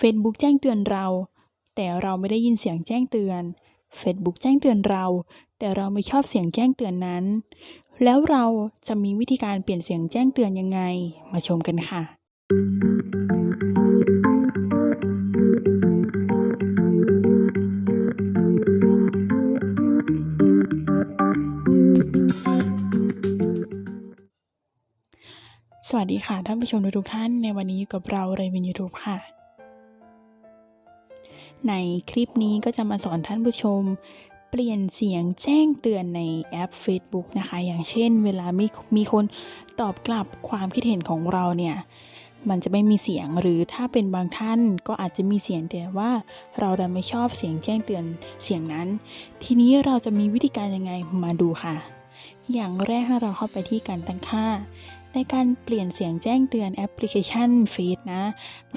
Facebook แจ้งเตือนเรา แต่เราไม่ได้ยินเสียงแจ้งเตือน Facebook แจ้งเตือนเรา แต่เราไม่ชอบเสียงแจ้งเตือนนั้น แล้วเราจะมีวิธีการเปลี่ยนเสียงแจ้งเตือนยังไง มาชมกันค่ะ สวัสดีค่ะท่านผู้ชมทุกท่าน ในวันนี้อยู่กับเราเรวินยูทูบค่ะ ในคลิปนี้ก็จะมาสอนท่านผู้ชม เปลี่ยนเสียงแจ้งเตือนในแอป Facebook นะคะ อย่างเช่น เวลามีมีคนตอบกลับความคิดเห็นของเราเนี่ยมันจะไม่มีเสียงหรือถ้าเป็นบางท่านก็อาจจะมีเสียงแต่ว่าเราดันไม่ชอบเสียงแจ้งเตือนเสียงนั้น ทีนี้เราจะมีวิธีการยังไงมาดูค่ะ อย่างแรกให้เราเข้าไปที่การตั้งค่า ในการเปลี่ยนเสียงแจ้งเตือนแอปพลิเคชันฟีดนะ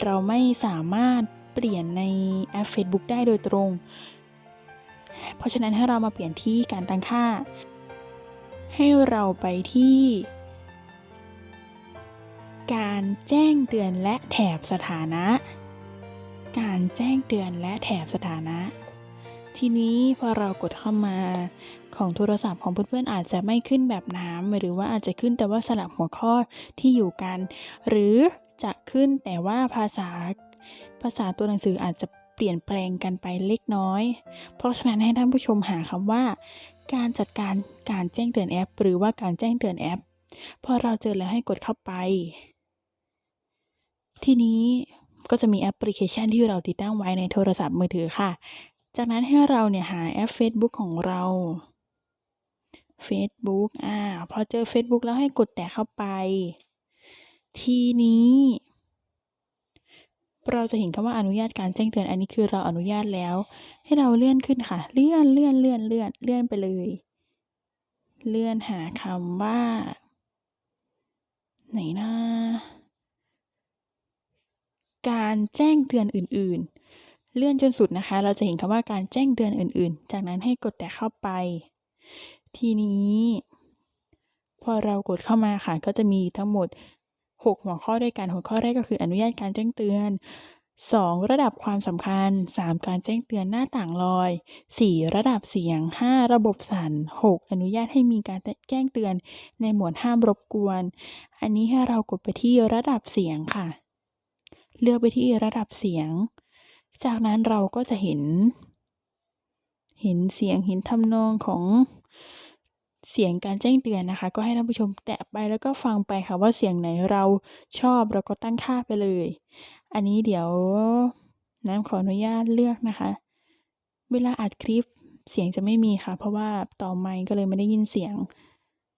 เราไม่สามารถ เปลี่ยนในแอป Facebook ได้โดยตรง เพราะฉะนั้นให้เรามาเปลี่ยนที่การตั้งค่า ให้เราไปที่ การแจ้งเตือนและแถบสถานะ การแจ้งเตือนและแถบสถานะ ทีนี้พอเรากดเข้ามาของโทรศัพท์ของเพื่อนๆอาจจะไม่ขึ้นแบบน้ำหรือว่าอาจจะขึ้นแต่ว่าสลับหัวข้อที่อยู่กัน หรือจะขึ้นแต่ว่าภาษา ภาษาตัวหนังสืออาจจะเปลี่ยนแปลงกันไปเล็กน้อย เพราะฉะนั้นให้ท่านผู้ชมหาคำว่า การจัดการการแจ้งเตือนแอป หรือว่าการแจ้งเตือนแอป พอเราเจอแล้วให้กดเข้าไป ทีนี้ก็จะมีแอปพลิเคชันที่เราติดตั้งไว้ในโทรศัพท์มือถือค่ะ จากนั้นให้เราเนี่ยหาแอป Facebook ของเรา Facebook อ่า พอเจอ Facebook แล้วให้กดแตะเข้าไป ทีนี้ เราจะเห็นคำว่าอนุญาตการแจ้งเตือนอันนี้คือเราอนุญาตแล้ว ให้เราเลื่อนขึ้นค่ะ เลื่อนเลื่อนเลื่อนเลื่อนเลื่อนไปเลย เลื่อนหาคำว่า ไหนนะการแจ้งเตือนอื่น ๆ เลื่อนจนสุดนะคะ เราจะเห็นคำว่าการแจ้งเตือนอื่น ๆ จากนั้นให้กดแตะเข้าไป ทีนี้ พอเรากดเข้ามาค่ะ ก็จะมีทั้งหมด 6 หัวข้อด้วยกันหัวข้อแรกก็คืออนุญาตการแจ้งเตือน 2 ระดับความสำคัญ 3 การแจ้งเตือนหน้าต่างลอย 4 ระดับเสียง 5 ระบบสั่น 6 อนุญาตให้มีการแจ้งเตือนในหมวดห้ามรบกวน อันนี้ให้เรากดไปที่ระดับเสียงค่ะ เลือกไปที่ระดับเสียง จากนั้นเราก็จะเห็น เห็นเสียงเห็นทำนองของ เสียงการแจ้งเตือนนะคะ ก็ให้ท่านผู้ชมแตะไปแล้วก็ฟังไปค่ะว่าเสียงไหนเราชอบเราก็ตั้งค่าไปเลย อันนี้เดี๋ยวน้ำขออนุญาตเลือกนะคะ เวลาอัดคลิปเสียงจะไม่มีค่ะ เพราะว่าต่อไมค์ก็เลยไม่ได้ยินเสียง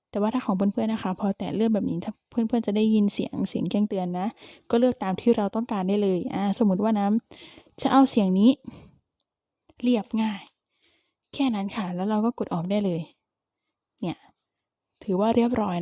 แต่ว่าถ้าของเพื่อนๆนะคะ พอแตะเลือกแบบนี้ถ้าเพื่อนๆจะได้ยินเสียงเสียงแจ้งเตือนนะ ก็เลือกตามที่เราต้องการได้เลยอ่าสมมติว่าน้ำจะเอาเสียงนี้ เรียบง่าย แค่นั้นค่ะ แล้วเราก็กดออกได้เลย ถือว่าเรียบร้อยนะ